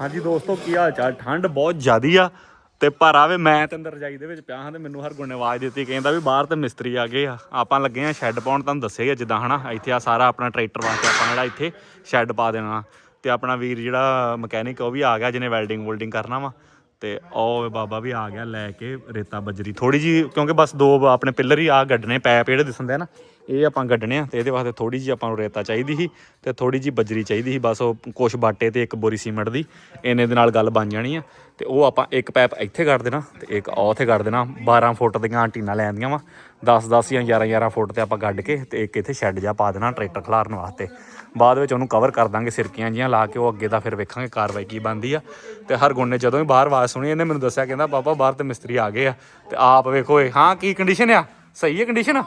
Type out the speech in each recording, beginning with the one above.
ਹਾਂਜੀ ਦੋਸਤੋ, ਕੀ ਹਾਲ ਚਾਲ? ਠੰਡ ਬਹੁਤ ਜ਼ਿਆਦੀ ਆ ਤੇ ਪਰ ਆਵੇ ਮੈਂ ਤੇ ਅੰਦਰ ਰਜਾਈ ਦੇ ਵਿੱਚ ਪਿਆ ਹਾਂ ਤੇ ਮੈਨੂੰ ਹਰਗੁਣ ਨੇ ਆਵਾਜ਼ ਦਿੱਤੀ, ਕਹਿੰਦਾ ਵੀ ਬਾਹਰ ਤੇ ਮਿਸਤਰੀ ਆ ਗਏ ਆ। ਆਪਾਂ ਲੱਗੇ ਆ ਸ਼ੈੱਡ ਪਾਉਣ, ਤੁਹਾਨੂੰ ਦੱਸਿਆ ਜਿੱਦਾਂ, ਹਨਾ? ਇੱਥੇ ਆ ਸਾਰਾ ਆਪਣਾ ਟਰੈਕਟਰ ਵਾਸਤੇ ਆਪਾਂ ਜਿਹੜਾ ਇੱਥੇ ਸ਼ੈੱਡ ਪਾ ਦੇਣਾ। ਤੇ ਆਪਣਾ ਵੀਰ ਜਿਹੜਾ ਮਕੈਨਿਕ ਉਹ ਵੀ ਆ ਗਿਆ, ਜਿਹਨੇ ਵੈਲਡਿੰਗ ਵੁਲਡਿੰਗ ਕਰਨਾ ਵਾ। ਤੇ ਆਓ ਬਾਬਾ ਵੀ ਆ ਗਿਆ ਲੈ ਕੇ ਰੇਤਾ ਬਜਰੀ। ਥੋੜੀ ਜੀ ਕਿਉਂਕਿ ਬਸ ਦੋ ਆਪਣੇ ਪਿੱਲਰ ਹੀ ਆ ਗੱਡਣੇ ਪੈਪ ਜਿਹੜੇ ਦਿਸਣਦੇ ਆ ਨਾ, ਇਹ ਆਪਾਂ ਗੱਡਣੇ ਆ ਤੇ ਇਹਦੇ ਵਾਸਤੇ ਥੋੜੀ ਜੀ ਆਪਾਂ ਨੂੰ ਰੇਤਾ ਚਾਹੀਦੀ ਸੀ ਤੇ ਥੋੜੀ ਜੀ ਬਜਰੀ ਚਾਹੀਦੀ ਸੀ। ਬਸ ਉਹ ਕੁਛ ਬਾਟੇ ਤੇ ਇੱਕ ਬੋਰੀ ਸੀਮੈਂਟ ਦੀ, ਇਹਨੇ ਦੇ ਨਾਲ ਗੱਲ ਬਣ ਜਾਣੀ ਆ ਤੇ ਉਹ ਆਪਾਂ ਇੱਕ ਪੈਪ ਇੱਥੇ ਕੱਢ ਦੇਣਾ ਤੇ ਇੱਕ ਉਹ ਉੱਥੇ ਕੱਢ ਦੇਣਾ। 12 ਫੁੱਟ ਦੀਆਂ ਟੀਨਾਂ ਲੈ ਆਂਦੀਆਂ ਵਾ 10 10 ਜਾਂ 11 11 ਫੁੱਟ ਤੇ ਆਪਾਂ ਗੱਡ ਕੇ ਤੇ ਇੱਕ ਇੱਥੇ ਸ਼ੈੱਡ ਜਾ ਪਾ ਦੇਣਾ ਟਰੈਕਟਰ ਖਲਾਰਨ ਵਾਸਤੇ। ਬਾਅਦ ਵਿੱਚ ਉਹਨੂੰ ਕਵਰ ਕਰ ਦਾਂਗੇ ਸਿਰਕੀਆਂ ਜੀਆਂ ਲਾ ਕੇ ਉਹ ਅੱਗੇ ਦਾ ਫਿਰ ਵੇਖਾਂਗੇ ਕਾਰਵਾਈ ਕੀ ਬਣਦੀ ਆ। ਤੇ ਹਰ ਗੁਣ ਨੇ ਜਦੋਂ ਹੀ ਬਾਹਰ ਆਵਾਜ਼ ਸੁਣੀ ਇਹਨੇ ਮੈਨੂੰ ਦੱਸਿਆ ਕਹਿੰਦਾ ਬਾਬਾ ਬਾਹਰ ਤੇ ਮਿਸਤਰੀ ਆ ਗਏ ਆ। ਤੇ ਆਪ ਵੇਖੋ ਇਹ। ਹਾਂ ਕੀ ਕੰਡੀਸ਼ਨ ਆ? ਸਹੀ ਹੈ ਕੰਡੀਸ਼ਨ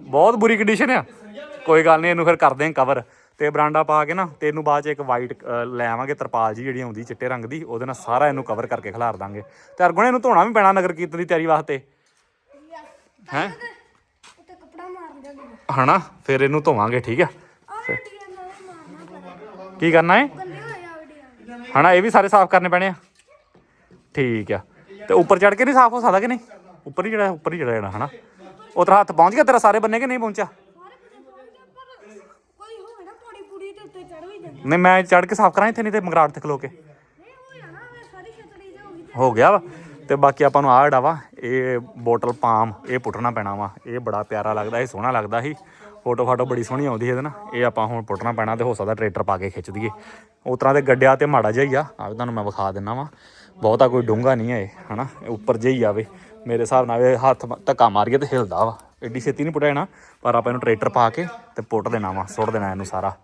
ਬਹੁਤ ਬੁਰੀ ਕੰਡੀਸ਼ਨ ਆ। ਕੋਈ ਗੱਲ ਨਹੀਂ ਇਹਨੂੰ ਫਿਰ ਕਰਦੇ ਆਂ ਕਵਰ ਤੇ ਬਰਾਂਡਾ ਪਾ ਕੇ ਨਾ ਤੇ ਇਹਨੂੰ ਬਾਅਦ ਚ ਇੱਕ ਵਾਈਟ ਲੈ ਆਵਾਂਗੇ ਤਰਪਾਲ ਜੀ ਜਿਹੜੀ ਆਉਂਦੀ ਚਿੱਟੇ ਰੰਗ ਦੀ ਉਹਦੇ ਨਾਲ ਸਾਰਾ ਇਹਨੂੰ ਕਵਰ ਕਰਕੇ ਖਿਲਾਰ ਦਾਂਗੇ। ਤੇ ਅਰਗੁਣ ਇਹਨੂੰ ਧੋਣਾ ਵੀ ਪੈਣਾ ਨਗਰ ਕੀਰਤਨ ਦੀ ਤਿਆਰੀ ਵਾਸਤੇ। ਹੈ? ਹਨਾ? ਫਿਰ ਇਹਨੂੰ ਧੋਵਾਂਗੇ ਠੀਕ ਆ ਆਹ ਵੀਡੀਓ ਨਾਲ ਮਾਰਨਾ ਪੈਣਾ ਕੀ ਕਰਨਾ ਹੈ ਗੰਦੇ ਹਨਾ, ਇਹ ਵੀ ਸਾਰੇ ਸਾਫ਼ ਕਰਨੇ ਪੈਣੇ ਆ। ਠੀਕ ਆ। ਤੇ ਉੱਪਰ ਚੜ ਕੇ ਨਹੀਂ ਸਾਫ਼ ਹੋ ਸਕਦਾ ਕਿ ਨਹੀਂ? ਉੱਪਰ ਹੀ ਜਿਹੜਾ, ਉੱਪਰ ਹੀ ਜਿਹੜਾ ਜਾਣਾ, ਹਨਾ? ਉਹ ਤੇਰਾ ਹੱਥ ਪਹੁੰਚ ਗਿਆ ਤੇਰਾ, ਸਾਰੇ ਬੰਨੇ ਕਿ ਨਹੀਂ ਪਹੁੰਚਿਆ? ਨਹੀਂ, ਮੈਂ ਚੜ ਕੇ ਸਾਫ਼ ਕਰਾਂ ਇੱਥੇ, ਨਹੀਂ ਤੇ ਮੰਗਰਾੜ ਤੇ ਖਲੋ ਕੇ। ਹੋ ਹੋ ਗਿਆ ਵਾ। ਤੇ ਬਾਕੀ ਆਪਾਂ ਨੂੰ ਆਹ ਜਿਹੜਾ ਵਾ, ਇਹ ਬੋਟਲ ਪਾਮ, ਇਹ ਪੁੱਟਣਾ ਪੈਣਾ ਵਾ। ਇਹ ਬੜਾ ਪਿਆਰਾ ਲੱਗਦਾ, ਇਹ ਸੋਹਣਾ ਲੱਗਦਾ ਸੀ। ਫੋਟੋ ਫਾਟੋ ਬੜੀ ਸੋਹਣੀ ਆਉਂਦੀ ਇਹਦੇ ਨਾਲ। ਇਹ ਆਪਾਂ ਹੁਣ ਪੁੱਟਣਾ ਪੈਣਾ ਤੇ ਹੋ ਸਕਦਾ ਟਰੈਕਟਰ ਪਾ ਕੇ ਖਿੱਚ ਦਈਏ। ਉਸ ਤਰ੍ਹਾਂ ਦੇ ਗੱਡਿਆ ਤੇ ਮਾੜਾ ਜਿਹਾ ਹੀ ਆ। ਆ ਤੁਹਾਨੂੰ ਮੈਂ ਵਿਖਾ ਦਿੰਨਾ ਵਾ। ਬਹੁਤਾ ਕੋਈ ਡੂੰਘਾ ਨਹੀਂ ਹੈ ਇਹ, ਹਨਾ? ਉੱਪਰ ਜਿਹਾ ਹੀ ਆਵੇ। ਮੇਰੇ ਹਿਸਾਬ ਨਾਲ ਇਹ ਹੱਥ ਧੱਕਾ ਮਾਰੀਏ ਕੇ ਤੇ ਹਿਲਦਾ ਵਾ। ਐਡੀ ਛੇਤੀ ਨਹੀਂ ਪੁੱਟਿਆ ਪਰ ਆਪਾਂ ਇਹਨੂੰ ਟਰੈਕਟਰ ਪਾ ਕੇ ਤੇ ਪੁੱਟ ਦੇਣਾ ਵਾ, ਸੁੱਟ ਦੇਣਾ ਇਹਨੂੰ ਸਾਰਾ।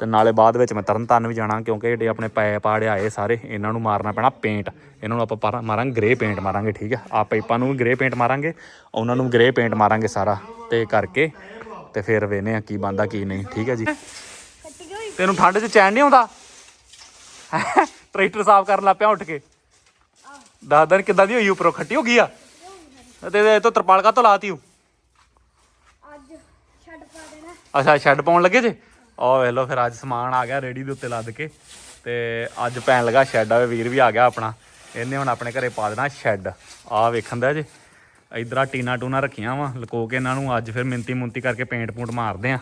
ਤੇ ਨਾਲੇ ਬਾਅਦ ਵਿੱਚ ਮੈਂ ਤਰਨ ਤਾਰਨ ਵੀ ਜਾਣਾ, ਕਿਉਂਕਿ ਜਿਹੜੇ ਆਪਣੇ ਪੈਪ ਪਾੜੇ ਆਏ ਸਾਰੇ, ਇਹਨਾਂ ਨੂੰ ਮਾਰਨਾ ਪੈਣਾ ਪੇਂਟ ਇਹਨਾਂ ਨੂੰ ਆਪਾਂ ਪਾਰਾ- ਮਾਰਾਂਗੇ ਗ੍ਰੇ ਪੇਂਟ ਮਾਰਾਂਗੇ, ਠੀਕ ਆ? ਆ ਪਾਈਪਾਂ ਨੂੰ ਵੀ ਗ੍ਰੇ ਪੇਂਟ ਮਾਰਾਂਗੇ, ਉਹਨਾਂ ਨੂੰ ਗ੍ਰੇ ਪੇਂਟ ਮਾਰਾਂਗੇ ਸਾਰਾ। ਤੇ ਕਰਕੇ ਤੇ ਫਿਰ ਵੇਨੇ ਆ ਕੀ ਬੰਦਾ ਕੀ ਨਹੀਂ। ਠੀਕ ਹੈ ਜੀ। ਤੈਨੂੰ ਠੰਡ 'ਚ ਚੈਨ ਨਹੀਂ ਆਉਂਦਾ? ਟਰੈਕਟਰ ਸਾਫ਼ ਕਰਨ ਲੱਗ ਪਿਆ ਉੱਠ ਕੇ। ਦਸ ਦਿਨ ਕਿੱਦਾਂ ਦੀ ਹੋਈ ਉੱਪਰੋਂ? ਖੱਟੀ ਹੋ ਗਈ ਆ? ਤੇ ਇਹ ਤੋਂ ਤਰਪਾਲ ਕਾ ਤੋਂ ਲਾਤੀ ਹੂੰ ਅੱਜ ਛੱਡ ਪਾ ਦੇਣਾ। ਅੱਛਾ ਸ਼ੈੱਡ ਪਾਉਣ ਲੱਗੇ ਜੇ? ਉਹ ਵੇਖ ਲਓ ਫਿਰ ਅੱਜ ਸਮਾਨ ਆ ਗਿਆ ਰੇੜੀ ਦੇ ਉੱਤੇ ਲੱਦ ਕੇ। ਤੇ ਅੱਜ ਪੈਣ ਲੱਗਾ ਸ਼ੈੱਡ ਆਵੇ ਵੀਰ ਵੀ ਆ ਗਿਆ ਆਪਣਾ। ਇਹਨੇ ਹੁਣ ਆਪਣੇ ਘਰੇ ਪਾ ਦੇਣਾ ਸ਼ੈੱਡ। ਆ ਵੇਖਣ ਦਾ ਜੇ? ਇਧਰ ਆ ਟੀਨਾ ਟੂਨਾ ਰੱਖੀਆਂ ਵਾ, ਲਕੋ ਕੇ ਇਹਨਾਂ ਨੂੰ ਅੱਜ ਫਿਰ ਮਿੰਤੀ ਮੁੰਤੀ ਕਰਕੇ ਪੇਂਟ ਪੂੰਟ ਮਾਰਦੇ ਆ।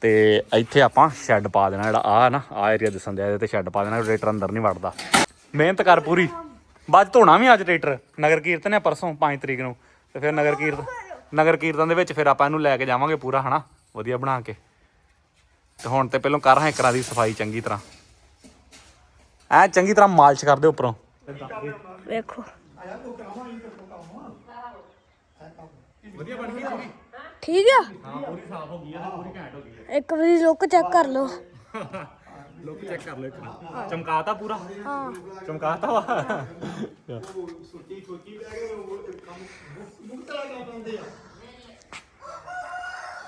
ਤੇ ਇੱਥੇ ਆਪਾਂ ਸ਼ੈੱਡ ਪਾ ਦੇਣਾ ਜਿਹੜਾ ਆ ਨਾ ਆ ਏਰੀਆ ਦਿਸਣ ਦਿਆ ਇਹਦੇ ਤੇ ਸ਼ੈੱਡ ਪਾ ਦੇਣਾ, ਰੇਟਰ ਅੰਦਰ ਨਹੀਂ ਵੜਦਾ। ਮਿਹਨਤ ਕਰ ਪੂਰੀ। ਬਾਅਦ 'ਚ ਧੋਣਾ ਵੀ ਅੱਜ ਟਰੈਕਟਰ ਨਗਰ ਕੀਰਤਨ ਹੈ ਪਰਸੋਂ 5 ਤਰੀਕ ਨੂੰ। ਤੇ ਫਿਰ ਨਗਰ ਕੀਰਤਨ ਨਗਰ ਕੀਰਤਨ ਦੇ ਵਿੱਚ ਫਿਰ ਆਪਾਂ ਇਹਨੂੰ ਲੈ ਕੇ ਜਾਵਾਂਗੇ ਪੂਰਾ, ਹਨਾ? ਵਧੀਆ ਬਣਾ ਕੇ। ਤੇ ਹੁਣ ਤੇ ਪਹਿਲਾਂ ਕਰ ਹਾਂ ਇੱਕ ਦੀ ਸਫ਼ਾਈ ਚੰਗੀ ਤਰ੍ਹਾਂ। ਐ ਚੰਗੀ ਤਰ੍ਹਾਂ ਮਾਲਿਸ਼ ਕਰ ਦੇ ਉੱਪਰੋਂ। ਵੇਖੋ। ਠੀਕ ਆ? ਹਾਂ ਪੂਰੀ ਸਾਫ਼ ਹੋ ਗਈ ਹੈ ਤੇ ਪੂਰੀ ਘੈਂਟ ਹੋ ਗਈ ਹੈ ਇੱਕ ਵਾਰੀ ਲੁੱਕ ਚੈੱਕ ਕਰ ਲਓ। ਲੁੱਕ ਚੈੱਕ ਕਰ ਲਓ ਇੱਕ ਵਾਰੀ। ਚਮਕਾਤਾ ਪੂਰਾ? ਹਾਂ। ਚਮਕਾਤਾ ਵਾ?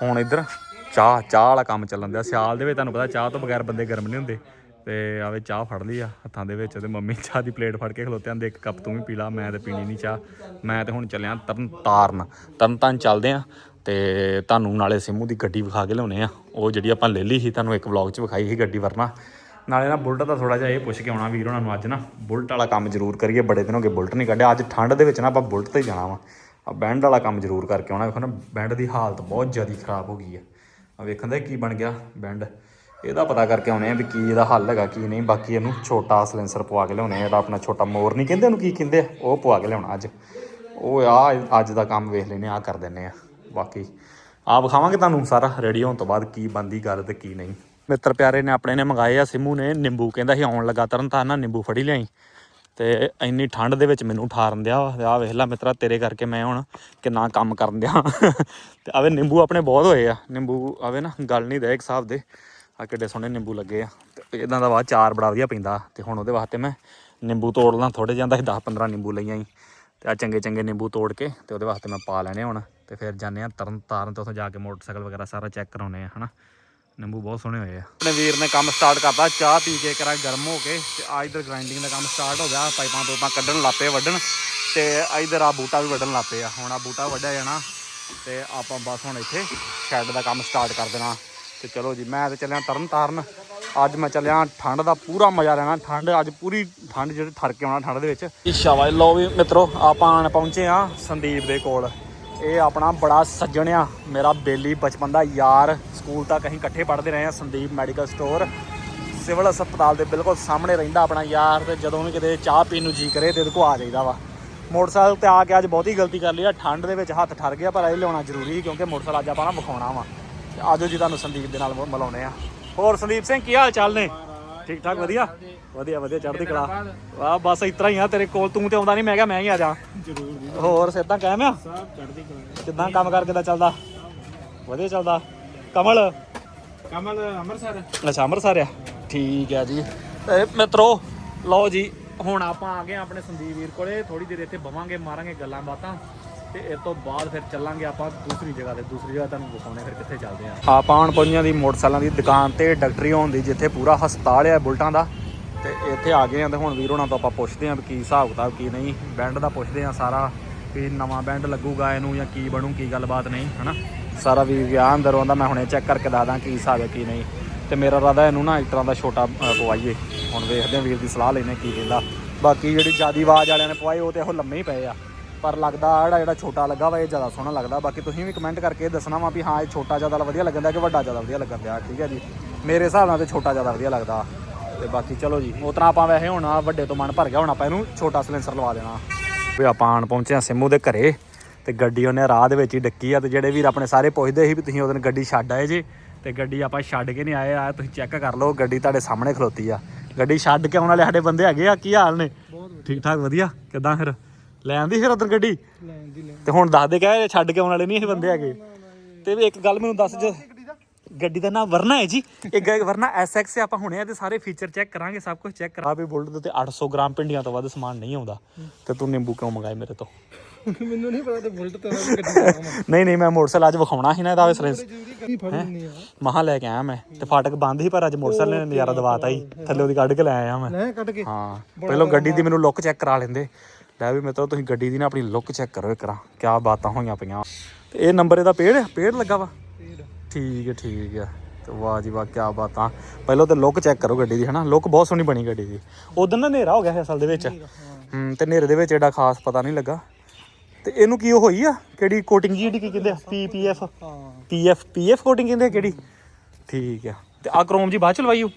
ਹੁਣ ਇੱਧਰ ਚਾਹ ਚਾਹ ਵਾਲਾ ਕੰਮ ਚੱਲਣ ਦਿਆ। ਸਿਆਲ ਦੇ ਵਿੱਚ ਤੁਹਾਨੂੰ ਪਤਾ ਚਾਹ ਤੋਂ ਬਗੈਰ ਬੰਦੇ ਗਰਮ ਨਹੀਂ ਹੁੰਦੇ। ਤੇ ਆਵੇ ਚਾਹ ਫੜ ਲਈ ਆ ਹੱਥਾਂ ਦੇ ਵਿੱਚ ਤੇ ਮੰਮੀ ਚਾਹ ਦੀ ਪਲੇਟ ਫੜ ਕੇ ਖਲੋਤੇ ਆਂਦੇ, ਇੱਕ ਕੱਪ ਤੂੰ ਵੀ ਪੀ ਲਾ, ਮੈਂ ਤੇ ਪੀਣੀ ਨਹੀਂ ਚਾਹ। ਮੈਂ ਤੇ ਹੁਣ ਚੱਲਿਆ ਤਰਨ ਤਾਰਨ। ਤਰਨ ਤਾਰਨ ਚੱਲਦੇ ਆ ਤੇ ਤੁਹਾਨੂੰ ਨਾਲੇ ਸਿੰਮੂ ਦੀ ਗੱਡੀ ਵਿਖਾ ਕੇ ਲਿਆਉਣੇ ਆ। ਉਹ ਜਿਹੜੀ ਆਪਾਂ ਲੈ ਲਈ ਸੀ, ਤੁਹਾਨੂੰ ਇੱਕ ਵਲੌਗ 'ਚ ਵਿਖਾਈ ਸੀ ਗੱਡੀ ਵਰਨਾ। ਨਾਲੇ ਨਾ ਬੁਲਟ ਦਾ ਥੋੜਾ ਜਿਹਾ ਇਹ ਪੁੱਛ ਕੇ ਆਉਣਾ ਵੀਰ ਉਹਨਾਂ ਨੂੰ ਅੱਜ ਨਾ, ਬੁਲਟ ਵਾਲਾ ਕੰਮ ਜ਼ਰੂਰ ਕਰੀਏ, ਬੜੇ ਦਿਨ ਹੋ ਗਏ ਬੁਲਟ ਨਹੀਂ ਕੱਢਿਆ। ਅੱਜ ਠੰਡ ਦੇ ਵਿੱਚ ਨਾ ਆਪਾਂ ਬੁਲਟ ਤੇ ਜਾਣਾ ਵਾ। ਆ ਬੈਂਡ ਵਾਲਾ ਕੰਮ ਜ਼ਰੂਰ ਕਰਕੇ ਆਉਣਾ। ਵੇਖੋ ਨਾ, ਬੈਂਡ ਦੀ ਹਾਲਤ ਬਹੁਤ ਜ਼ਿਆਦਾ ਖਰਾਬ ਹੋ ਗਈ ਆ। ਆ ਵੇਖਣ ਦਾ ਕੀ ਬਣ ਗਿਆ ਬੈਂਡ। ਇਹਦਾ ਪਤਾ ਕਰਕੇ ਆਉਣੇ ਆ ਵੀ ਕੀ ਇਹਦਾ ਹੱਲ ਹੈਗਾ, ਕੀ ਨਹੀਂ। ਬਾਕੀ ਇਹਨੂੰ ਛੋਟਾ ਸਲੈਂਸਰ ਪਵਾ ਕੇ ਲਿਆਉਣੇ ਆ। ਇਹਦਾ ਆਪਣਾ ਛੋਟਾ ਮੋਰ ਨਹੀਂ ਕਹਿੰਦੇ ਉਹਨੂੰ ਕੀ ਕਹਿੰਦੇ ਆ? ਉਹ ਪਵਾ ਕੇ ਲਿਆਉਣਾ ਅੱਜ। ਉਹ ਆ, ਅੱਜ ਦਾ ਕੰਮ ਵੇਖ ਲੈਨੇ ਆ ਕਰ ਦਿੰਨੇ ਆ। ਬਾਕੀ ਆ ਵਿਖਾਵਾਂਗੇ ਤੁਹਾਨੂੰ ਸਾਰਾ ਰੈਡੀ ਹੋਣ ਤੋਂ ਬਾਅਦ ਕੀ ਬੰਦੀ ਗੱਲ ਤੇ ਕੀ ਨਹੀਂ। ਮਿੱਤਰ ਪਿਆਰੇ ਨੇ ਆਪਣੇ ਨੇ ਮੰਗਾਏ ਆ ਸਿੰਮੂ ਨੇ। ਨਿੰਬੂ ਕਹਿੰਦਾ ਸੀ ਆਉਣ ਲੱਗਾ ਤਰਨ ਤਾਰਨ ਨਾ ਨਿੰਬੂ ਫੜੀ ਲਿਆਈ। ਤੇ ਇੰਨੀ ਠੰਡ ਦੇ ਵਿੱਚ ਮੈਨੂੰ ਠਾਰਨ ਦਿਆ ਵਾ। ਆ ਵੇਖ ਲੈ ਮਿੱਤਰਾ, ਤੇਰੇ ਕਰਕੇ ਮੈਂ ਹੁਣ ਕਿੰਨਾ ਕੰਮ ਕਰਨ ਦਿਆ। ਤੇ ਆਵੇ ਨਿੰਬੂ ਆਪਣੇ ਬਹੁਤ ਹੋਏ ਆ। ਨਿੰਬੂ ਆਵੇ ਨਾ, ਗੱਲ ਨਹੀਂ ਦੇ ਇੱਕ ਹਿਸਾਬ ਦੇ। ਆ ਕਿੱਡੇ ਸੋਹਣੇ ਨਿੰਬੂ ਲੱਗੇ ਆ। ਤੇ ਇਦਾਂ ਦਾ ਬਾਅਦ ਚਾਰ ਬੜਾ ਵਧੀਆ ਪੈਂਦਾ। ਤੇ ਹੁਣ ਉਹਦੇ ਵਾਸਤੇ ਮੈਂ ਨਿੰਬੂ ਤੋੜ ਲਾਂ ਥੋੜੇ ਜਾਂਦਾ ਸੀ 10 15 ਨਿੰਬੂ ਲਈਆਂ ਹੀ ਤੇ ਆ ਚੰਗੇ ਚੰਗੇ ਨਿੰਬੂ ਤੋੜ ਕੇ ਤੇ ਉਹਦੇ ਵਾਸਤੇ ਮੈਂ ਪਾ ਲੈਣੇ ਹੁਣ। ਤੇ ਫਿਰ ਜਾਂਦੇ ਆ ਤਰਨ ਤਾਰਨ ਤੇ ਉੱਥੋਂ ਜਾ ਕੇ ਮੋਟਰਸਾਈਕਲ ਵਗੈਰਾ ਸਾਰਾ ਚੈੱਕ ਕਰਾਉਣੇ ਆ ਹਨਾ। ਨਿੰਬੂ ਬਹੁਤ ਸੋਹਣੇ ਹੋਏ ਆ। ਆਪਣੇ ਵੀਰ ਨੇ ਕੰਮ ਸਟਾਰਟ ਕਰਤਾ, ਚਾਹ ਪੀ ਕੇ ਕਰਾ ਗਰਮ ਹੋ ਕੇ। ਤੇ ਆ ਇਧਰ ਗ੍ਰਾਈਂਡਿੰਗ ਦਾ ਕੰਮ ਸਟਾਰਟ ਹੋ ਗਿਆ, ਪਾਈਪਾਂ ਪੂਪਾਂ ਕੱਢਣ ਲੱਪੇ ਵੱਢਣ। ਤੇ ਇਧਰ ਆ ਬੂਟਾ ਵੀ ਵੱਢਣ ਲੱਪੇ ਆ। ਹੁਣ ਆ ਬੂਟਾ ਵੱਢਿਆ ਜਾਣਾ। ਤੇ ਆਪਾਂ ਬਸ ਹੁਣ ਇੱਥੇ ਸ਼ੈੱਡ ਦਾ ਕੰਮ ਸਟਾਰਟ ਕਰ ਦੇਣਾ। ਤੇ ਚਲੋ ਜੀ, ਮੈਂ ਤੇ ਚੱਲਿਆ ਤਰਨ ਤਾਰਨ ਅੱਜ ਮੈਂ ਚੱਲਿਆ ਠੰਡ ਦਾ ਪੂਰਾ ਮਜ਼ਾ ਲੈਣਾ। ਠੰਡ, ਅੱਜ ਪੂਰੀ ਠੰਡ ਜਿਹੜੇ ਠਰ ਕੇ ਆਉਣਾ ਠੰਡ ਦੇ ਵਿੱਚ। ਸ਼ਾਬਾਸ਼। ਲਓ ਵੀ ਮਿੱਤਰੋ, ਆਪਾਂ ਆਣ ਪਹੁੰਚੇ ਆ ਸੰਦੀਪ ਦੇ ਕੋਲ। ਇਹ ਆਪਣਾ ਬੜਾ ਸੱਜਣ ਆ, ਮੇਰਾ ਬੇਲੀ ਬਚਪਨ ਦਾ ਯਾਰ। ਸਕੂਲ ਤੱਕ ਅਸੀਂ ਇਕੱਠੇ ਪੜ੍ਹਦੇ ਰਹੇ ਆ ਸੰਦੀਪ ਮੈਡੀਕਲ ਸਟੋਰ। ਸਿਵਲ ਹਸਪਤਾਲ ਦੇ ਬਿਲਕੁਲ ਸਾਹਮਣੇ ਰਹਿੰਦਾ ਆਪਣਾ ਯਾਰ ਤੇ ਜਦੋਂ ਵੀ ਕਿਤੇ ਚਾਹ ਪੀਣ ਨੂੰ ਜੀ ਕਰੇ ਤੇ ਇਹਦੇ ਕੋਲ ਆ ਜਾਈਦਾ ਵਾ। ਮੋਟਰਸਾਈਕਲ ਤੇ ਆ ਕੇ ਅੱਜ ਬਹੁਤੀ ਗਲਤੀ ਕਰ ਲਈ ਆ। ਠੰਡ ਦੇ ਵਿੱਚ ਹੱਥ ਠਰ ਗਿਆ, ਪਰ ਇਹ ਲਿਆਉਣਾ ਜ਼ਰੂਰੀ ਸੀ ਕਿਉਂਕਿ ਮੋਟਰਸਾਈਕਲ ਅੱਜ ਆਪਾਂ ਨਾ ਵਿਖਾਉਣਾ ਵਾ। ਆਜੋ ਜੀ ਤੁਹਾਨੂੰ ਸੰਦੀਪ ਦੇ ਨਾਲ ਮ- ਮਿਲਾਉਂਦੇ ਆ ਹੋਰ ਸੰਦੀਪ ਸਿੰਘ ਕੀ ਹਾਲ ਚਾਲ ਨੇ? ਠੀਕ ਠਾਕ ਵਧੀਆ? ਵਧੀਆ ਵਧੀਆ ਚੜ੍ਹਦੀ ਕਲਾ। ਵਾਹ ਬਸ ਇਤਰਾ ਹੀ ਆ ਤੇਰੇ ਕੋਲ ਤੂੰ ਤੇ ਆਉਂਦਾ ਨਹੀਂ ਮੈਂ ਕਿਹਾ ਮੈਂ ਹੀ ਆ ਜਾ। ਜ਼ਰੂਰ ਹੋਰ ਸਿੱਧਾ ਕਾਇਮ ਆ? ਸਭ ਚੜ੍ਹਦੀ ਕਲਾ ਕਿਦਾਂ ਕੰਮ ਕਰ ਕਿੱਦਾਂ ਚੱਲਦਾ? ਵਧੀਆ ਚੱਲਦਾ। ਕਮਲ? ਕਮਲ ਅੰਮ੍ਰਿਤਸਰ। ਅੱਛਾ ਅੰਮ੍ਰਿਤਸਰ ਆ? ਠੀਕ ਆ ਜੀ। ਤੇ ਮਿੱਤਰੋ ਲਓ ਜੀ ਹੁਣ ਆਪਾਂ ਆ ਗਏ ਆਪਣੇ ਸੰਦੀਪ ਵੀਰ ਕੋਲੇ। ਥੋੜੀ ਦੇਰ ਇੱਥੇ ਬਵਾਂਗੇ ਮਾਰਾਂਗੇ ਗੱਲਾਂ ਬਾਤਾਂ। ਤੇ ਇਹ ਤੋਂ ਬਾਅਦ ਫਿਰ ਚੱਲਾਂਗੇ ਆਪਾਂ ਦੂਸਰੀ ਜਗ੍ਹਾ ਤੇ। ਦੂਸਰੀ ਜਗ੍ਹਾ ਤੁਹਾਨੂੰ ਦਿਖਾਉਣੇ ਫਿਰ ਕਿੱਥੇ ਚੱਲਦੇ ਆ। ਆਪਾਂ ਆਣ ਪਹੁੰਚੀਆਂ ਦੀ ਮੋਟਰਸਾਈਕਲਾਂ ਦੀ ਦੁਕਾਨ ਤੇ ਡਾਕਟਰੀ ਹੋਣ ਦੀ, ਜਿੱਥੇ ਪੂਰਾ ਹਸਪਤਾਲ ਆ ਬੁਲਟਾਂ ਦਾ। ਤੇ ਇੱਥੇ ਆ ਗਏ ਆ ਤੇ ਹੁਣ ਵੀਰ ਹੋਣਾ ਤੋਂ ਆਪਾਂ ਪੁੱਛਦੇ ਆ ਵੀ ਕੀ ਹਿਸਾਬ ਕਿਤਾਬ, ਕੀ ਨਹੀਂ। ਬੈਂਡ ਦਾ ਪੁੱਛਦੇ ਆ ਸਾਰਾ ਵੀ ਨਵਾਂ ਬੈਂਡ ਲੱਗੂਗਾ ਇਹਨੂੰ ਜਾਂ ਕੀ ਬਣੂ, ਕੀ ਗੱਲਬਾਤ ਨਹੀਂ, ਹਨਾ? ਸਾਰਾ ਵੀ ਵਿਆਹ ਅੰਦਰ ਆਉਂਦਾ, ਮੈਂ ਹੁਣੇ ਚੈੱਕ ਕਰਕੇ ਦੱਸਦਾ ਕੀ ਹਿਸਾਬ ਹੈ, ਕੀ ਨਹੀਂ। ਤੇ ਮੇਰਾ ਇਰਾਦਾ ਇਹਨੂੰ ਨਾ ਇੱਕ ਤਰ੍ਹਾਂ ਦਾ ਛੋਟਾ ਪਵਾਈਏ। ਹੁਣ ਵੇਖਦੇ ਆ ਵੀਰ ਦੀ ਸਲਾਹ ਲੈਨੇ ਕੀ ਕਹਿੰਦਾ। ਬਾਕੀ ਜਿਹੜੀ ਜਿਆਦੀ ਆਵਾਜ਼ ਵਾਲਿਆਂ ਨੇ ਪਵਾਏ ਉਹ ਤੇ ਉਹ ਲੰਮੇ ਹੀ ਪਏ ਆ। ਪਰ ਲੱਗਦਾ ਆਹ ਜਿਹੜਾ ਜਿਹੜਾ ਛੋਟਾ ਲੱਗਾ ਵਾ ਇਹ ਜ਼ਿਆਦਾ ਸੋਹਣਾ ਲੱਗਦਾ। ਬਾਕੀ ਤੁਸੀਂ ਵੀ ਕਮੈਂਟ ਕਰਕੇ ਦੱਸਣਾ ਵਾ ਵੀ ਹਾਂ ਇਹ ਛੋਟਾ ਜ਼ਿਆਦਾ ਵਧੀਆ ਲੱਗਦਾ ਕਿ ਵੱਡਾ ਜ਼ਿਆਦਾ ਵਧੀਆ ਲੱਗਣ ਦਿਆ ਠੀਕ ਹੈ ਜੀ? ਮੇਰੇ ਹਿਸਾਬ ਨਾਲ ਤੇ ਛੋਟਾ ਜ਼ਿਆਦਾ ਵਧੀਆ ਲੱਗਦਾ। ਤੇ ਬਾਕੀ ਚਲੋ ਜੀ ਉਤਨਾ ਆਪਾਂ ਵੈਸੇ ਹੁਣ ਵੱਡੇ ਤੋਂ ਮਨ ਭਰ ਗਿਆ ਹੁਣ ਆਪਾਂ ਇਹਨੂੰ ਛੋਟਾ ਸਿਲੰਸਰ ਲਵਾ ਦੇਣਾ। ਵੀ ਆਪਾਂ ਆਣ ਪਹੁੰਚੇ ਆ ਸਿੰਮੂ ਦੇ ਘਰੇ ਤੇ ਗੱਡੀ ਉਹਨੇ ਰਾਹ ਦੇ ਵਿੱਚ ਹੀ ਡੱਕੀ ਆ ਤੇ ਜਿਹੜੇ ਵੀਰ ਆਪਣੇ ਸਾਰੇ ਪੁੱਛਦੇ ਸੀ ਵੀ ਤੁਸੀਂ ਉਹਦਿਨ ਗੱਡੀ ਛੱਡ ਆਏ ਜੇ ਤੇ ਗੱਡੀ ਆਪਾਂ ਛੱਡ ਕੇ ਨਹੀਂ ਆਏ ਆ ਤੁਸੀਂ ਚੈੱਕ ਕਰ ਲਓ ਗੱਡੀ ਤੁਹਾਡੇ ਸਾਹਮਣੇ ਖਲੋਤੀ ਆ। ਗੱਡੀ ਛੱਡ ਕੇ ਆਉਣ ਵਾਲੇ ਸਾਡੇ ਬੰਦੇ ਹੈਗੇ ਆ ਕੀ ਹਾਲ ਨੇ? ਠੀਕ ਠਾਕ ਵਧੀਆ? ਕਿਦਾਂ ਫਿਰ? ਲੈ ਆਂਦੀ ਫਿਰ ਉਧਰ ਗੱਡੀ? ਲੈਣ ਦੀ ਲੈਣ ਤੇ ਹੁਣ ਦੱਸ ਦੇ ਕਹੇ ਛੱਡ ਕੇ ਆਉਣ ਵਾਲੇ ਨਹੀਂ ਇਹ ਬੰਦੇ ਹੈਗੇ। ਤੇ ਵੀ ਇੱਕ ਗੱਲ ਮੈਨੂੰ ਦੱਸ ਜੋ ਗੱਡੀ ਦਾ? ਨਾਮ ਵਰਨਾ ਹੈ ਜੀ। ਇਹ ਗ- ਵਰਨਾ ਐਸਐਕਸ ਆਪਾਂ ਹੁਣੇ ਇਹਦੇ ਸਾਰੇ ਫੀਚਰ ਚੈੱਕ ਕਰਾਂਗੇ ਸਭ ਕੁਝ ਚੈੱਕ ਕਰਾ ਵੀ ਬੁਲਟ ਦੇ ਉੱਤੇ 800 ਗ੍ਰਾਮ ਪਿੰਡੀਆਂ ਤੋਂ ਵੱਧ ਸਮਾਨ ਨਹੀਂ ਆਉਂਦਾ। ਤੇ ਤੂੰ ਨਿੰਬੂ ਕਿਉਂ ਮੰਗਾਏ ਮੇਰੇ ਤੋਂ? ਮੈਨੂੰ ਨਹੀਂ ਪਤਾ ਤੇ ਬੁਲਟ ਵੀ ਗੱਡੀ ਨਹੀਂ ਨਹੀਂ ਮੈਂ ਮੋਟਰਸਾਈਕਲ ਅੱਜ ਵਿਖਾਉਣਾ ਸੀ ਨਾ ਇਹਦਾ ਸਲੈਂਸ ਜ਼ਰੂਰੀ ਗੱਡੀ ਫੜ ਲੈਣੀ ਆ। ਮਹਾ ਲੈ ਕੇ ਆਇਆ ਮੈਂ ਤੇ ਫਾਟਕ ਬੰਦ ਸੀ ਪਰ ਅੱਜ ਮੋਟਰਸਾਈਕਲ ਨੇ ਨਜ਼ਾਰਾ ਦਵਾਤਾ ਹੀ ਥੱਲੇ ਉਹਦੀ ਕੱਢ ਕੇ ਲੈ ਆਇਆ ਮੈਂ। ਲੈ ਕੱਢ ਕੇ। ਹਾਂ ਪਹਿਲਾਂ ਗੱਡੀ ਦੀ ਮੈਨੂੰ ਲੁੱਕ ਚੈੱਕ ਕਰਾ ਲੈਂਦੇ। ਲੈ ਵੀ ਮਿੱਤਰੋ ਤੁਸੀਂ ਗੱਡੀ ਦੀ ਨਾ ਆਪਣੀ ਲੁੱਕ ਚੈੱਕ ਕਰੋ ਇੱਕ ਰਾਂ ਕਿਆ ਬਾਤਾਂ ਹੋਈਆਂ ਪਈਆਂ। ਤੇ ਇਹ ਨੰਬਰ ਇਹਦਾ ਪੇੜ ਪੇੜ ਲੱਗਾ ਵਾ? ਠੀਕ ਹੈ ਠੀਕ ਹੈ। ਤੇ ਵਾਹ ਜੀ ਵਾਹ ਕਿਆ ਬਾਤਾਂ। ਪਹਿਲਾਂ ਤੇ ਲੁੱਕ ਚੈੱਕ ਕਰੋ ਗੱਡੀ ਦੀ ਹਨਾ? ਲੁੱਕ ਬਹੁਤ ਸੋਹਣੀ ਬਣੀ ਗੱਡੀ ਦੀ। ਉਦੋਂ ਨਾ ਹਨੇਰਾ ਹੋ ਗਿਆ ਸੀ ਅਸਲ ਦੇ ਵਿੱਚ। ਹੂੰ। ਤੇ ਹਨੇਰੇ ਦੇ ਵਿੱਚ ਐਡਾ ਖਾਸ ਪਤਾ ਨਹੀਂ ਲੱਗਾ। ਤੇ ਇਹਨੂੰ ਕੀ ਹੋਈ ਆ? ਕਿਹੜੀ ਕੋਟਿੰਗ ਜੀ ਜਿਹੜੀ ਕੀ ਕਹਿੰਦੇ ਆ? ਪੀਪੀਐਫ ਹਾਂ। ਪੀਐਫ ਪੀਐਫ ਕੋਟਿੰਗ ਕਹਿੰਦੇ ਆ ਕਿਹੜੀ? ਠੀਕ ਆ ਤੇ ਆ ਕ੍ਰੋਮ ਜੀ ਬਾਅਦ ਚ ਲਵਾਈ ਉਹ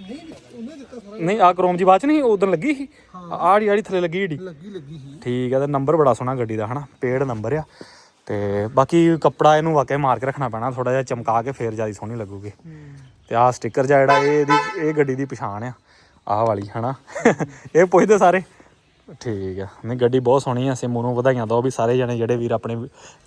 ਨਹੀਂ ਉਹਨੇ ਦਿੱਤਾ ਸਾਰਾ ਨਹੀਂ ਆ ਕ੍ਰੋਮ ਜੀ ਬਾਅਦ ਚ ਨਹੀਂ ਉਦੋਂ ਲੱਗੀ ਸੀ? ਆੜੀ ਆੜੀ ਥੱਲੇ ਲੱਗੀ ਜਿਹੜੀ ਲੱਗੀ ਲੱਗੀ ਸੀ। ਠੀਕ ਆ ਤੇ ਨੰਬਰ ਬੜਾ ਸੋਹਣਾ ਗੱਡੀ ਦਾ ਹਨਾ? ਪੇੜ ਨੰਬਰ ਆ। ਤੇ ਬਾਕੀ ਕੱਪੜਾ ਇਹਨੂੰ ਵਾਕਿਆ ਮਾਰ ਕੇ ਰੱਖਣਾ ਪੈਣਾ ਥੋੜਾ ਜਿਹਾ ਚਮਕਾ ਕੇ ਫੇਰ ਜ਼ਿਆਦਾ ਸੋਹਣੀ ਲੱਗੂਗੀ। ਤੇ ਆਹ ਸਟicker ਜਿਹਾ ਜਿਹੜਾ ਇਹ ਇਹਦੀ ਇਹ ਗੱਡੀ ਦੀ ਪਛਾਣ ਆ ਆਹ ਵਾਲੀ ਹਨਾ? ਇਹ ਪੁੱਛਦੇ ਸਾਰੇ। ਠੀਕ ਆ। ਨਹੀਂ ਗੱਡੀ ਬਹੁਤ ਸੋਹਣੀ ਆ ਸਿਮੂ ਨੂੰ ਵਧਾਈਆਂ ਦਿਓ ਵੀ ਸਾਰੇ ਜਣੇ ਜਿਹੜੇ ਵੀਰ ਆਪਣੇ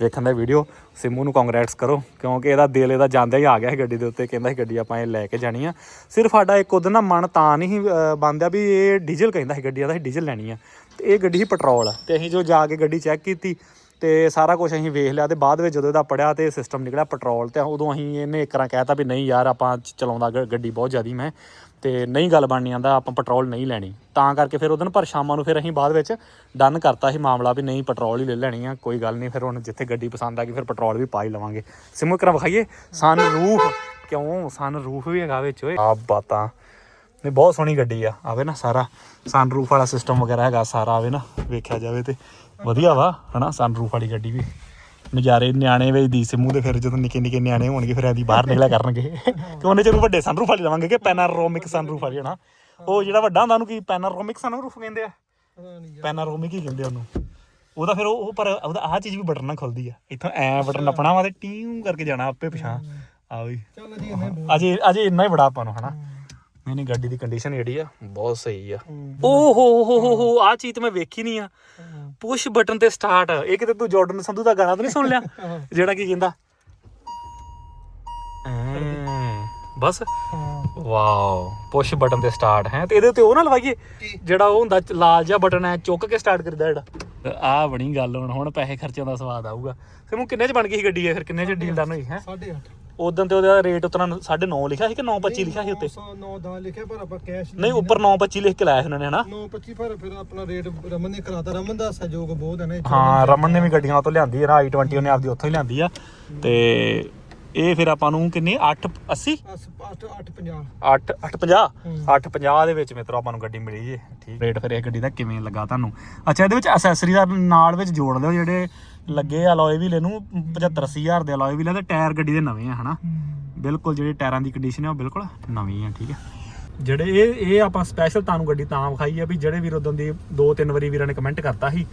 ਵੇਖਣ ਦਾ ਵੀਡੀਓ ਸਿੰਮੂ ਨੂੰ ਕੰਗ੍ਰੈਟਸ ਕਰੋ ਕਿਉਂਕਿ ਇਹਦਾ ਦਿਲ ਇਹਦਾ ਜਾਂਦਾ ਹੀ ਆ ਗਿਆ ਸੀ ਗੱਡੀ ਦੇ ਉੱਤੇ ਕਹਿੰਦਾ ਸੀ ਗੱਡੀ ਆਪਾਂ ਇਹ ਲੈ ਕੇ ਜਾਣੀ ਆ। ਸਿਰਫ ਸਾਡਾ ਇੱਕ ਉਹਦਾ ਨਾਲ ਮਨ ਤਾਂ ਨਹੀਂ ਸੀ, ਅਹ, ਬੰਦਿਆ ਵੀ ਇਹ ਡੀਜ਼ਲ ਕਹਿੰਦਾ ਸੀ ਗੱਡੀ ਦਾ ਅਸੀਂ ਡੀਜ਼ਲ ਲੈਣੀ ਆ। ਤੇ ਇਹ ਗੱਡੀ ਸੀ ਪੈਟਰੋਲ ਤੇ ਅਸੀਂ ਜੋ ਜਾ ਕੇ ਗੱਡੀ ਚੈੱਕ ਕੀਤੀ ਤੇ ਸਾਰਾ ਕੁਝ ਅਸੀਂ ਵੇਖ ਲਿਆ ਤੇ ਬਾਅਦ ਵਿੱਚ ਜਦੋਂ ਇਹਦਾ ਪੜਿਆ ਤੇ ਸਿਸਟਮ ਨਿਕਲਿਆ ਪੈਟਰੋਲ ਤੇ ਉਦੋਂ ਅਸੀਂ ਇਹਨੇ ਇੱਕ ਰਾਂ ਕਹਿਤਾ ਵੀ ਨਹੀਂ ਯਾਰ ਆਪਾਂ ਚਲਾਉਂਦਾ ਗ- ਗੱਡੀ ਬਹੁਤ ਜ਼ਿਆਦੀ ਮੈਂ, ਤੇ ਨਹੀਂ ਗੱਲ ਬਣਨੀ ਆਂਦਾ, ਆਪਾਂ ਪੈਟਰੋਲ ਨਹੀਂ ਲੈਣੀ। ਤਾਂ ਕਰਕੇ ਫਿਰ ਉਹਦਨ ਪਰ ਸ਼ਾਮਾਂ ਨੂੰ ਫਿਰ ਅਸੀਂ ਬਾਅਦ ਵਿੱਚ ਡਨ ਕਰਤਾ ਸੀ ਮਾਮਲਾ ਵੀ ਨਹੀਂ ਪੈਟਰੋਲ ਹੀ ਲੈ ਲੈਣੀ ਆ, ਕੋਈ ਗੱਲ ਨਹੀਂ, ਫਿਰ ਹੁਣ ਜਿੱਥੇ ਗੱਡੀ ਪਸੰਦ ਆ ਗਈ ਫਿਰ ਪੈਟਰੋਲ ਵੀ ਪਾ ਹੀ ਲਵਾਂਗੇ। ਸਿਮੂ ਕਰਾਂ ਵਿਖਾਈਏ ਸਨ ਰੂਫ ਕਿਉਂ? ਸਨ ਰੂਫ ਵੀ ਹੈਗਾ ਵਿੱਚ, ਓਏ। ਆ ਬਾਤਾਂ। ਨਹੀਂ ਬਹੁਤ ਸੋਹਣੀ ਗੱਡੀ ਆ, ਆਵੇ ਨਾ ਸਾਰਾ ਸਨ ਰੂਫ ਵਾਲਾ ਸਿਸਟਮ ਵਗੈਰਾ ਹੈਗਾ ਸਾਰਾ ਆਵੇ ਨਾ, ਵੇਖਿਆ ਜਾਵੇ ਤੇ। ਵਧੀਆ ਵਾ ਹਨਾ ਸਨ ਰੂਫ ਵਾਲੀ ਗੱਡੀ ਵੀ। ਨਜ਼ਾਰੇ ਨਿਆਣੇ ਵੇਚ ਦੀ ਸਿਮੂ ਦੇ ਫਿਰ ਜਦੋਂ ਨਿੱਕੇ ਨਿੱਕੇ ਨਿਆਣੇ ਹੋਣਗੇ ਫਿਰ ਐਦੀ ਬਾਹਰ ਨਿਕਲਿਆ ਕਰਨਗੇ। ਕਿ ਉਹਨੇ ਚਿਰ ਨੂੰ ਵੱਡੇ ਸਨ ਰੂਫ ਵਾਲੀ ਲਵਾਂਗੇ ਕਿ ਪੈਨਾਰੋਮਿਕ ਸਨ ਰੂਫ ਵਾਲੀ ਹਨਾ? ਉਹ ਜਿਹੜਾ ਵੱਡਾ ਹੁੰਦਾ ਉਹਨੂੰ ਕੀ ਪੈਨਾਰੋਮਿਕ ਸਨ ਰੂਫ ਕਹਿੰਦੇ ਆ? ਪੈਨਾਰੋਮਿਕ ਹੀ ਕਹਿੰਦੇ ਉਹਨੂੰ। ਉਹਦਾ ਫਿਰ ਉਹ ਪਰ ਉਹਦਾ ਆਹ ਚੀਜ਼ ਵੀ ਬਟਨ ਨਾਲ ਖੁੱਲਦੀ ਆ। ਇੱਥੋਂ ਐ ਬਟਨ ਨੱਪਣਾ ਵਾ ਤੇ ਟੀਮ ਕਰਕੇ ਜਾਣਾ ਆਪੇ ਪਿਛਾਂ ਆ ਵੀ। ਚੱਲ ਜੀ ਅਜੇ ਅਜੇ ਇੰਨਾ ਹੀ ਬੜਾ ਆਪਾਂ ਨੂੰ ਹਨਾ? ਨਹੀਂ ਨਹੀਂ ਗੱਡੀ ਦੀ ਕੰਡੀਸ਼ਨ ਜਿਹੜੀ ਆ ਬਹੁਤ ਸਹੀ ਆ। ਓ ਹੋ ਹੋ ਹੋ ਹੋ ਆ ਚੀਜ਼ ਤੇ ਮੈਂ ਵੇਖੀ ਨਹੀਂ ਆ। ਪੁਸ਼ ਬਟਨ ਤੇ ਸਟਾਰਟ ਇਹ ਕਿਤੇ ਤੂੰ ਜਾਰਡਨ ਸੰਧੂ ਦਾ ਗਾਣਾ ਤਾਂ ਨਹੀਂ ਸੁਣ ਲਿਆ? ਜਿਹੜਾ ਕੀ ਕਹਿੰਦਾ? ਐਂ, ਬਸ। ਵਾਓ ਪੁਸ਼ ਬਟਨ ਤੇ ਸਟਾਰਟ ਹੈ। ਤੇ ਇਹਦੇ ਉੱਤੇ ਉਹ ਨਾ ਲਵਾਈਏ ਜਿਹੜਾ ਉਹ ਹੁੰਦਾ ਲਾਲ ਜਿਹਾ ਬਟਨ ਹੈ ਚੁੱਕ ਕੇ ਸਟਾਰਟ ਕਰਦਾ ਜਿਹੜਾ। ਆ ਬਣੀ ਗੱਲ ਹੁਣ ਹੁਣ ਪੈਸੇ ਖਰਚਣ ਦਾ ਸਵਾਦ ਆਊਗਾ। ਫਿਰ ਉਹ ਕਿੰਨੇ ਚ ਬਣ ਗਈ ਸੀ ਗੱਡੀ ਇਹ? ਫਿਰ ਕਿੰਨੇ ਚ ਡੀਲ ਡਨ ਹੋਈ ਹੈ? 8.5 ਉਦੋਂ ਤੇ ਉਹਦਾ ਰੇਟ ਉਤਨਾ 9.5 ਲਿਖਿਆ ਸੀ ਕਿ 9.25 ਲਿਖਿਆ ਸੀ ਉੱਤੇ? 9 ਦਾ ਲਿਖਿਆ ਪਰ ਆਪਾਂ ਕੈਸ਼ ਨਹੀਂ ਉੱਪਰ 9.25 ਲਿਖ ਕੇ ਲਾਇਆ ਸੀ ਉਹਨਾਂ ਨੇ ਹਨਾ? 925 ਪਰ ਫਿਰ ਆਪਣਾ ਰੇਟ ਰਮਨ ਨੇ ਕਰਾਤਾ। ਰਮਨ ਦਾ ਸਹਿਯੋਗ ਬਹੁਤ ਹੈ ਨਾ। ਹਾਂ ਰਮਨ ਨੇ ਵੀ ਗੱਡੀਆਂ ਤੋਂ ਲਿਆਂਦੀ ਹੈ ਨਾ i20 ਉਹਨੇ ਆਪਦੀ ਉੱਥੋਂ ਹੀ ਲਿਆਂਦੀ ਆ। ਤੇ ਇਹ ਫਿਰ ਆਪਾਂ ਨੂੰ ਕਿੰਨੀ? 8 80 8 850 8 850 850 ਦੇ ਵਿੱਚ ਮਿੱਤਰੋ ਆਪਾਂ ਨੂੰ ਗੱਡੀ ਮਿਲੀ ਜੇ। ਠੀਕ। ਰੇਟ ਫਿਰ ਇਹ ਗੱਡੀ ਦਾ ਕਿਵੇਂ ਲੱਗਾ ਤੁਹਾਨੂੰ? ਅੱਛਾ ਇਹਦੇ ਵਿੱਚ ਐਸੈਸਰੀ ਦਾ ਨਾਲ ਵਿੱਚ ਜੋੜ ਲਿਓ ਜਿਹੜੇ ਲੱਗੇ ਅਲੋਏ ਵੀਲ ਇਹਨੂੰ 75 80000 ਦੇ ਅਲੋਏ ਵੀਲ ਆ ਤੇ ਟਾਇਰ ਗੱਡੀ ਦੇ ਨਵੇਂ ਆ ਹਨਾ? ਬਿਲਕੁਲ ਜਿਹੜੇ ਟਾਇਰਾਂ ਦੀ ਕੰਡੀਸ਼ਨ ਹੈ ਉਹ ਬਿਲਕੁਲ ਨਵੀਂ ਆ ਠੀਕ ਹੈ ਜਿਹੜੇ ਇਹ ਇਹ ਆਪਾਂ ਸਪੈਸ਼ਲ ਤੁਹਾਨੂੰ ਗੱਡੀ ਤਾਂ ਵਿਖਾਈ ਆ ਵੀ ਜਿਹੜੇ ਵੀਰ ਉਦੋਂ ਦੀ ਦੋ ਤਿੰਨ ਵਾਰੀ ਵੀਰਾਂ ਨੇ ਕਮੈਂਟ ਕਰਤਾ ਸੀ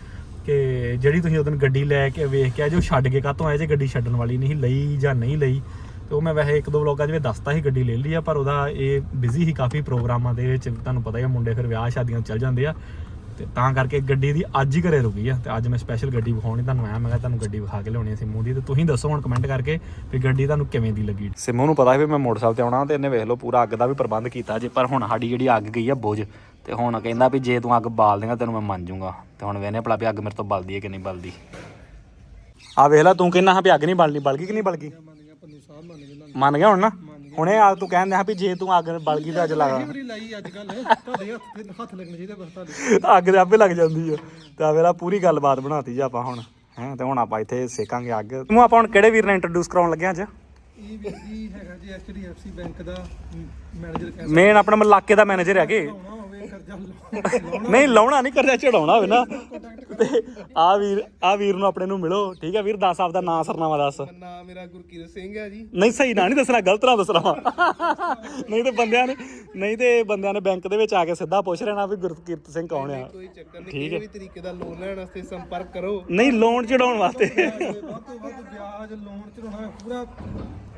ਕਿ ਜਿਹੜੀ ਤੁਸੀਂ ਉਦੋਂ ਗੱਡੀ ਲੈ ਕੇ ਵੇਖ ਕੇ ਆਏ ਜੋ ਛੱਡ ਕੇ ਕਾਹਤੋਂ ਆਏ ਜੇ ਗੱਡੀ ਛੱਡਣ ਵਾਲੀ ਨਹੀਂ ਲਈ ਜਾਂ ਨਹੀਂ ਲਈ ਤੇ ਉਹ ਮੈਂ ਵੈਸੇ ਇੱਕ ਦੋ ਵਲੋਗਾਂ 'ਚ ਵੀ ਦੱਸਤਾ ਸੀ ਗੱਡੀ ਲੈ ਲਈ ਆ ਪਰ ਉਹਦਾ ਇਹ ਬਿਜ਼ੀ ਸੀ ਕਾਫੀ ਪ੍ਰੋਗਰਾਮਾਂ ਦੇ ਵਿੱਚ ਤੁਹਾਨੂੰ ਪਤਾ ਹੀ ਆ ਮੁੰਡੇ ਫਿਰ ਵਿਆਹ ਸ਼ਾਦੀਆਂ ਚੱਲ ਜਾਂਦੇ ਆ। ਤੇ ਤਾਂ ਕਰਕੇ ਗੱਡੀ ਦੀ ਅੱਜ ਹੀ ਘਰੇ ਰੁਕੀ ਆ ਤੇ ਅੱਜ ਮੈਂ ਸਪੈਸ਼ਲ ਗੱਡੀ ਵਿਖਾਉਣੀ ਤੁਹਾਨੂੰ ਆਇਆ ਮੈਂ ਕਿਹਾ ਤੁਹਾਨੂੰ ਗੱਡੀ ਵਿਖਾ ਕੇ ਲਿਆਉਣੀ ਸੀ ਸਿੰਮੂ ਦੀ ਤੇ ਤੁਸੀਂ ਦੱਸੋ ਹੁਣ ਕਮੈਂਟ ਕਰਕੇ ਵੀ ਗੱਡੀ ਤੁਹਾਨੂੰ ਕਿਵੇਂ ਦੀ ਲੱਗੀ। ਸਿੰਮੂ ਨੂੰ ਪਤਾ ਸੀ ਵੀ ਮੈਂ ਮੋਟਰਸਾਈਕਲ ਤੇ ਆਉਣਾ ਤੇ ਇਹਨੇ ਵੇਖ ਲਓ ਪੂਰਾ ਅੱਗ ਦਾ ਵੀ ਪ੍ਰਬੰਧ ਕੀਤਾ ਜੇ, ਪਰ ਹੁਣ ਸਾਡੀ ਜਿਹੜੀ ਅੱਗ ਗਈ ਆ ਬੁਝ ਤੇ ਹੁਣ ਕਹਿੰਦਾ ਵੀ ਜੇ ਤੂੰ ਅੱਗ ਬਾਲ ਦੇਗਾ ਤੈਨੂੰ ਮੈਂ ਮੰਨ ਜਾਊਂਗਾ ਤੇ ਹੁਣ ਵੇਨੇ ਭਲਾ ਵੀ ਅੱਗ ਮੇਰੇ ਤੋਂ ਬਲਦੀ ਹੈ ਕਿ ਨਹੀਂ ਬਲਦੀ। ਆ ਵੇਖ ਲੈ ਤੂੰ ਕਹਿੰਦਾ ਹਾਂ ਵੀ ਅੱਗ ਨਹੀਂ ਬਲਣੀ, ਬਲਗੀ ਕਿ ਨਹੀਂ ਬਲਗੀ? ਮੰਨ ਗਿਆ ਹੁਣ ਨਾ। ਹੁਣੇ ਆ ਤੂੰ ਕਹਿੰਦਾ ਹਾਂ ਵੀ ਜੇ ਤੂੰ ਅੱਗ ਬਲ ਗਈ ਤਾਂ ਅੱਜ ਲਾ ਵਾਰੀ ਲਾਈ ਅੱਜ ਕੱਲ ਤੁਹਾਡੇ ਹੱਥ ਤੇ ਹੱਥ ਲੱਗਣੇ ਚਾਹੀਦੇ ਬਸ ਤੁਹਾਡੇ। ਅੱਗ ਦੇ ਆਪੇ ਲੱਗ ਜਾਂਦੀ ਆ। ਤੇ ਆ ਵੇਲਾ ਪੂਰੀ ਗੱਲਬਾਤ ਬਣਾਤੀ ਜੀ ਆਪਾਂ ਹੁਣ ਹੈ ਤੇ ਹੁਣ ਆਪਾਂ ਇੱਥੇ ਸੇਕਾਂਗੇ ਅੱਗ। ਤੂੰ ਆਪਾਂ ਹੁਣ ਕਿਹੜੇ ਵੀਰ ਨਾਲ ਇੰਟਰੋਡਿਊਸ ਕਰਾਉਣ ਲੱਗੇ ਅੱਜ? ਇਹ ਜੀ ਹੈਗਾ ਜੀ ਐਚਡੀਐਫਸੀ ਬੈਂਕ ਦਾ ਮੈਨੇਜਰ ਮੇਨ ਆਪਣੇ ਇਲਾਕੇ ਦਾ ਮੈਨੇਜਰ ਹੈਗੇ ਕਰਜ਼ਾ ਲਾਉਣਾ। ਨਹੀਂ ਲਾਉਣਾ ਨਹੀਂ ਕਰਜ਼ਾ ਚੜਾਉਣਾ ਹੋਵੇ ਨਾ। ਤੇ ਆ ਵੀਰ ਆ ਵੀਰ ਨੂੰ ਆਪਣੇ ਨੂੰ ਮਿਲੋ। ਠੀਕ ਹੈ ਵੀਰ ਦੱਸ ਆਪਦਾ ਨਾਂ ਸਰਨਾਮਾ ਦੱਸ। ਨਾਮ ਮੇਰਾ ਗੁਰਕੀਰਤ ਸਿੰਘ ਹੈ ਜੀ। ਨਹੀਂ ਸਹੀ ਨਾਂ ਨਹੀਂ ਦੱਸਣਾ ਗਲਤ ਨਾਂ ਦੱਸਣਾ ਵਾ। ਨਹੀਂ ਤੇ ਬੰਦਿਆਂ ਨੇ ਨਹੀਂ ਤੇ ਬੰਦਿਆਂ ਨੇ ਬੈਂਕ ਦੇ ਵਿੱਚ ਆ ਕੇ ਸਿੱਧਾ ਪੁੱਛ ਲੈਣਾ ਵੀ ਗੁਰਕੀਰਤ ਸਿੰਘ ਕੌਣ ਆ। ਕੋਈ ਚੱਕਰ ਨਹੀਂ ਕਿਸੇ ਵੀ ਤਰੀਕੇ ਦਾ ਲੋਨ ਲੈਣ ਵਾਸਤੇ ਸੰਪਰਕ ਕਰੋ। ਨਹੀਂ ਲੋਨ ਚੜਾਉਣ ਵਾਸਤੇ। ਵੱਧ ਤੋਂ ਵੱਧ ਵਿਆਜ ਲੋਨ ਚੜਾਉਣਾ ਪੂਰਾ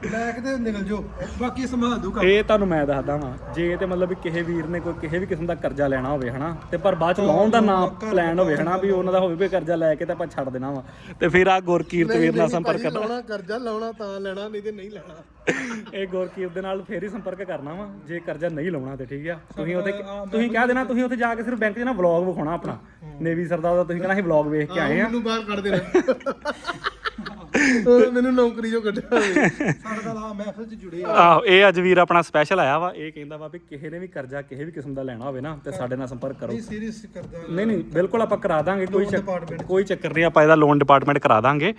ਲੈ ਕੇ ਤੇ ਨਿਕਲ ਜਾਓ। ਬਾਕੀ ਸੰਭਾਲ ਦੂ ਕੰਮ। ਇਹ ਤੁਹਾਨੂੰ ਮੈਂ ਦੱਸਦਾ ਵਾਂ ਜੇ ਤੇ ਮਤਲਬ ਵੀ ਕਿਸੇ ਵੀਰ ਨੇ ਕੋਈ ਕਿਸੇ ਵੀ ਕਿਸਮ ਦਾ ਕਰਜ਼ਾ ਲੈਣਾ ਹੋਵੇ ਹਨਾ? ਤੇ ਪਰ ਬਾਅਦ ਚ ਲਾਉਣ ਦਾ ਨਾ ਪਲਾਨ ਹੋਵੇ ਹਨਾ ਵੀ ਉਹਨਾਂ ਦਾ ਹੋਵੇ ਵੀ ਕਰਜ਼ਾ ਲੈ ਕੇ ਤਾਂ ਆਪਾਂ ਛੱਡ ਦੇਣਾ ਵਾ। ਤੇ ਫਿਰ ਆ ਗੁਰਕੀਰਤ ਵੀਰ ਨਾਲ ਸੰਪਰਕ ਕਰਨਾ। ਲਾਉਣਾ ਕਰਜ਼ਾ ਲਾਉਣਾ ਤਾਂ ਲੈਣਾ ਨਹੀਂ ਤੇ ਨਹੀਂ ਲੈਣਾ। ਇਹ ਗੁਰਕੀਰਤ ਦੇ ਨਾਲ ਫੇਰ ਹੀ ਸੰਪਰਕ ਕਰਨਾ ਵਾ ਜੇ ਕਰਜ਼ਾ ਨਹੀਂ ਲਾਉਣਾ ਤੇ ਠੀਕ ਆ। ਤੁਸੀਂ ਉੱਥੇ ਤੁਸੀਂ ਕਹਿ ਦੇਣਾ ਤੁਸੀਂ ਉੱਥੇ ਜਾ ਕੇ ਸਿਰਫ ਬੈਂਕ 'ਚ ਨਾ ਵਲੌਗ ਵਿਖਾਉਣਾ ਆਪਣਾ। ਨੇਵੀ ਸਰਦਾਰ ਦਾ ਤੁਸੀਂ ਕਹਿਣਾ ਅਸੀਂ ਵਲੌਗ ਵੇਖ ਕੇ ਆਏ ਆ। ਮੈਨੂੰ ਬਾਹਰ ਕੱਢ ਦੇਣਾ ਮੈਨੂੰ ਨੌਕਰੀ ਜੋ ਕੱਢਿਆ ਹੋਵੇ। ਸਾਡੇ ਨਾਲ ਆ ਮਹਿਫਲ 'ਚ ਜੁੜੇ ਆ। ਆਹੋ ਇਹ ਅੱਜ ਵੀਰ ਆਪਣਾ ਸਪੈਸ਼ਲ ਆਇਆ ਵਾ। ਇਹ ਕਹਿੰਦਾ ਵਾ ਵੀ ਕਿਸੇ ਨੇ ਵੀ ਕਰਜ਼ਾ ਕਿਸੇ ਵੀ ਕਿਸਮ ਦਾ ਲੈਣਾ ਹੋਵੇ ਨਾ ਤੇ ਸਾਡੇ ਨਾਲ ਸੰਪਰਕ ਕਰੋ। ਸੀਰੀਅਸ ਕਰਦਾ ਨਹੀਂ ਨਹੀਂ ਬਿਲਕੁਲ ਆਪਾਂ ਕਰਾ ਦਾਂਗੇ ਕੋਈ ਚੱਕਰ ਕੋਈ ਚੱਕਰ ਨਹੀਂ ਆਪਾਂ ਇਹਦਾ ਲੋਨ ਡਿਪਾਰਟਮੈਂਟ ਕਰਾ ਦਾਂਗੇ।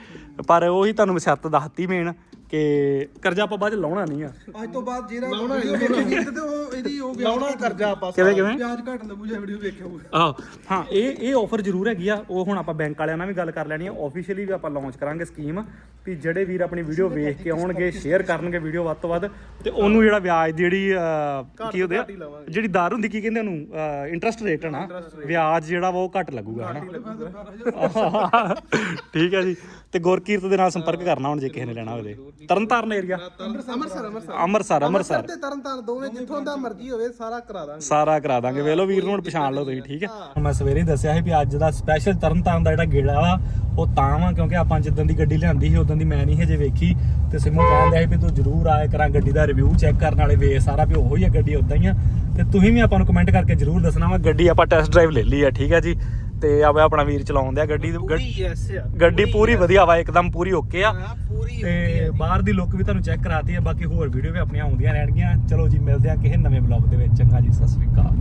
ਪਰ ਉਹੀ ਤੁਹਾਨੂੰ ਮੈਂ ਸ਼ਰਤ ਦੱਸਤੀ ਮੇਨ ਕਿ ਕਰਜ਼ਾ ਆਪਾਂ ਬਾਅਦ ਚ ਲਾਉਣਾ ਨਹੀਂ ਆ। ਅੱਜ ਤੋਂ ਬਾਅਦ ਜਿਹੜਾ ਵੀਡੀਓ ਵੇਖੇਗੀ ਤੇ ਉਹ ਇਹਦੀ ਉਹ ਲਾਉਣਾ ਕਰਜ਼ਾ ਆਪਾਂ ਕਿਵੇਂ ਕਿਵੇਂ? ਵਿਆਜ ਘੱਟ ਲੱਗੂ ਜੇ ਵੀਡੀਓ ਵੇਖਿਓ ਆਹ। ਹਾਂ ਇਹ ਇਹ ਆਫਰ ਜ਼ਰੂਰ ਹੈਗੀ ਆ। ਉਹ ਹੁਣ ਆਪਾਂ ਬੈਂਕ ਵਾਲਿਆਂ ਨਾਲ ਵੀ ਗੱਲ ਕਰ ਲੈਣੀ ਆ। ਆਫੀਸ਼ੀਅਲੀ ਵੀ ਆਪਾਂ ਲਾਂਚ ਕਰਾਂਗੇ ਸਕੀਮ ਵੀ ਜਿਹੜੇ ਵੀਰ ਆਪਣੀ ਵੀਡੀਓ ਵੇਖ ਕੇ ਆਉਣਗੇ ਸ਼ੇਅਰ ਕਰਨਗੇ ਵੀਡੀਓ ਵੱਧ ਤੋਂ ਵੱਧ ਤੇ ਉਹਨੂੰ ਜਿਹੜਾ ਵਿਆਜ ਦੀ ਜਿਹੜੀ ਕੀ ਉਹਦੇ ਆ? ਜਿਹੜੀ ਦਰ ਹੁੰਦੀ ਕੀ ਕਹਿੰਦੇ ਉਹਨੂੰ? ਇੰਟਰਸਟ ਰੇਟ ਨਾ ਵਿਆਜ ਜਿਹੜਾ ਵਾ ਉਹ ਘੱਟ ਲੱਗੂਗਾ ਹਨਾ? ਠੀਕ ਹੈ ਜੀ। ਤੇ ਗੁਰਕੀਰਤ ਦੇ ਨਾਲ ਸੰਪਰਕ ਕਰਨਾ ਹੁਣ ਜੇ ਕਿਸੇ ਨੇ ਲੈਣਾ ਹੋਵੇ। ਤਰਨਤਾਰਨ ਏਰੀਆ ਅੰਮ੍ਰਿਤਸਰ ਅੰਮ੍ਰਿਤਸਰ। ਅੰਮ੍ਰਿਤਸਰ ਅੰਮ੍ਰਿਤਸਰ। ਤੇ ਤਰਨਤਾਰਨ ਦੋਵੇਂ ਜਿੱਥੋਂ ਦਾ ਮਰਜ਼ੀ ਹੋਵੇ ਸਾਰਾ ਕਰਾ ਦਾਂਗੇ। ਸਾਰਾ ਕਰਾ ਦਾਂਗੇ। ਵੇਖ ਲਓ ਵੀਰ ਨੂੰ ਹੁਣ ਪਛਾਣ ਲਓ ਤੁਸੀਂ ਠੀਕ ਹੈ? ਮੈਂ ਸਵੇਰੇ ਹੀ ਦੱਸਿਆ ਸੀ ਵੀ ਅੱਜ ਦਾ ਸਪੈਸ਼ਲ ਤਰਨਤਾਰਨ ਦਾ ਜਿਹੜਾ ਗੇੜਾ ਵਾ ਉਹ ਤਾਂ ਵਾ ਕਿਉਂਕਿ ਆਪਾਂ ਜਿੱਦਾਂ ਦੀ ਗੱਡੀ ਲਿਆਂਦੀ ਸੀ ਉਦੋਂ ਦੀ ਮੈਂ ਨਹੀਂ ਹਜੇ ਵੇਖੀ। ਤੇ ਸਿਮੂ ਕਹਿੰਦਾ ਸੀ ਵੀ ਤੂੰ ਜ਼ਰੂਰ ਆਇਆ ਕਰਾਂ ਗੱਡੀ ਦਾ ਰਿਵਿਊ ਚੈੱਕ ਕਰਨ ਵਾਲੇ ਵੇ ਸਾਰਾ ਵੀ ਉਹੀ ਆ ਗੱਡੀ ਉਦਾਂ ਹੀ ਆ। ਤੇ ਤੁਸੀਂ ਵੀ ਆਪਾਂ ਨੂੰ ਕਮੈਂਟ ਕਰਕੇ ਜ਼ਰੂਰ ਦੱਸਣਾ ਵਾ ਗੱਡੀ ਆਪਾਂ ਟੈਸਟ ਡਰਾਈਵ ਲੈ ਲਈ ਆ ਠੀਕ ਹੈ ਜੀ? ਤੇ ਆਵੇ ਆਪਣਾ ਵੀਰ ਚਲਾਉਂਦੇ ਆ ਗੱਡੀ ਯੈਸ ਆ ਗੱਡੀ ਪੂਰੀ ਵਧੀਆ ਵਾ ਇੱਕਦਮ ਪੂਰੀ ਓਕੇ ਆ। ਪੂਰੀ ਤੇ ਬਾਹਰ ਦੀ ਲੁੱਕ ਵੀ ਤੁਹਾਨੂੰ ਚੈੱਕ ਕਰਾਤੀ ਹੈ ਬਾਕੀ ਹੋਰ ਵੀਡੀਓ ਵੀ ਆਪਣੀਆਂ ਆਉਂਦੀਆਂ ਰਹਿਣਗੀਆਂ। ਚਲੋ ਜੀ ਮਿਲਦੇ ਆ ਕਿਸੇ ਨਵੇਂ ਵਲੌਗ ਦੇ ਵਿੱਚ। ਚੰਗਾ ਜੀ ਸਤਿ ਸ੍ਰੀ ਅਕਾਲ।